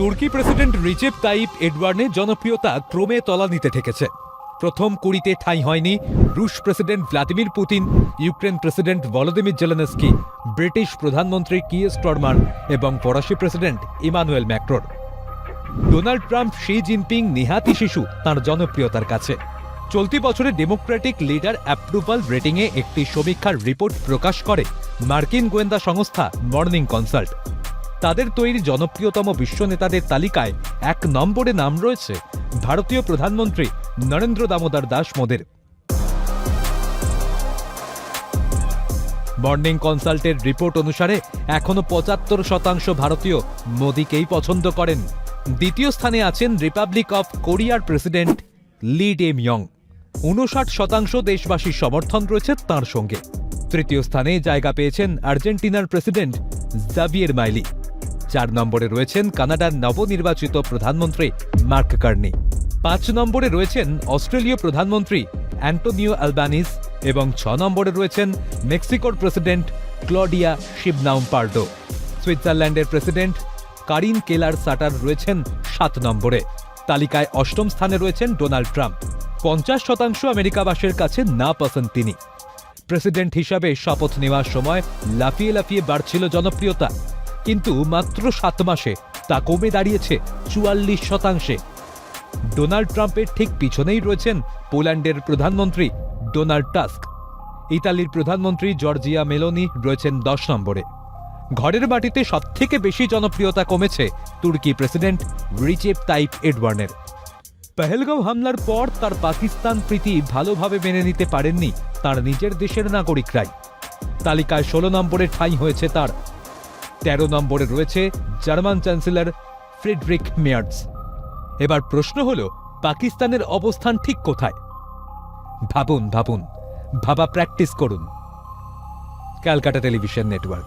তুর্কি president Recep Tayyip এডওয়ার্নের জনপ্রিয়তা ক্রমে তলানিতে ঠেকেছে। প্রথম কুড়িতে ঠাঁই হয়নি রুশ president Vladimir Putin, Ukraine president Volodymyr Zelensky, British প্রধানমন্ত্রী কি স্টরমার এবং ফরাসি প্রেসিডেন্ট ইমানুয়েল ম্যাক্রোর। ডোনাল্ড ট্রাম্প, শি জিনপিং নিহাতি শিশু তার জনপ্রিয়তার কাছে। চলতি বছরে ডেমোক্রেটিক লিডার অ্যাপ্রুভাল রেটিংয়ে একটি সমীক্ষার রিপোর্ট প্রকাশ করে মার্কিন গোয়েন্দা সংস্থা মর্নিং কনসাল্ট। তাদের তৈরি জনপ্রিয়তম বিশ্ব নেতাদের তালিকায় এক নম্বরে নাম রয়েছে ভারতীয় প্রধানমন্ত্রী নরেন্দ্র দামোদর দাস মোদের। মর্নিং কনসাল্টের রিপোর্ট অনুসারে এখনও পঁচাত্তর শতাংশ ভারতীয় মোদীকেই পছন্দ করেন। দ্বিতীয় স্থানে আছেন রিপাবলিক অফ কোরিয়ার প্রেসিডেন্ট লি ডে মিয়ং উনষাট শতাংশ দেশবাসীর সমর্থন রয়েছে তার সঙ্গে। তৃতীয় স্থানে জায়গা পেয়েছেন আর্জেন্টিনার প্রেসিডেন্ট জাভিয়ের মাইলি চার নম্বরে রয়েছেন কানাডার নবনির্বাচিত প্রধানমন্ত্রী মার্ক কার্নি। পাঁচ নম্বরে রয়েছেন অস্ট্রেলীয় প্রধানমন্ত্রী অ্যান্টোনিও অ্যালবানিস এবং ছ নম্বরে রয়েছেন মেক্সিকোর প্রেসিডেন্ট ক্লডিয়া শিবনাউম পার্ডো সুইজারল্যান্ডের প্রেসিডেন্ট কারিন কেলার সাটার রয়েছেন সাত নম্বরে। তালিকায় অষ্টম স্থানে রয়েছেন ডোনাল্ড ট্রাম্প। পঞ্চাশ শতাংশ আমেরিকাবাসের কাছে না পছন্দ তিনি। প্রেসিডেন্ট হিসাবে শপথ নেওয়ার সময় লাফিয়ে লাফিয়ে বাড়ছিল জনপ্রিয়তা। কিন্তু মাত্র সাত মাসে তা কমে দাঁড়িয়েছে চুয়াল্লিশ শতাংশে। ডোনাল্ড ট্রাম্পের ঠিক পিছনেই রয়েছেন পোল্যান্ডের প্রধানমন্ত্রী ডোনাল্ড টাস্ক। ইতালির প্রধানমন্ত্রী জর্জিয়া মেলোনি রয়েছেন দশ নম্বরে। ঘরের মাটিতে সবথেকে বেশি জনপ্রিয়তা কমেছে তুর্কি প্রেসিডেন্ট রিচেপ তাইপ এডওয়ার্নের। পেহেলগাঁও হামলার পর তার পাকিস্তান প্রীতি ভালোভাবে মেনে নিতে পারেননি তার নিজের দেশের নাগরিকরাই। তালিকায় ষোলো নম্বরে ঠাঁই হয়েছে তার ১৩ নম্বরে রয়েছে জার্মান চ্যান্সেলর ফ্রেডরিক মেয়ার্স। এবার প্রশ্ন হল, পাকিস্তানের অবস্থান ঠিক কোথায়? ভাবুন ভাবুন, ভাবা প্র্যাকটিস করুন। Calcutta television network.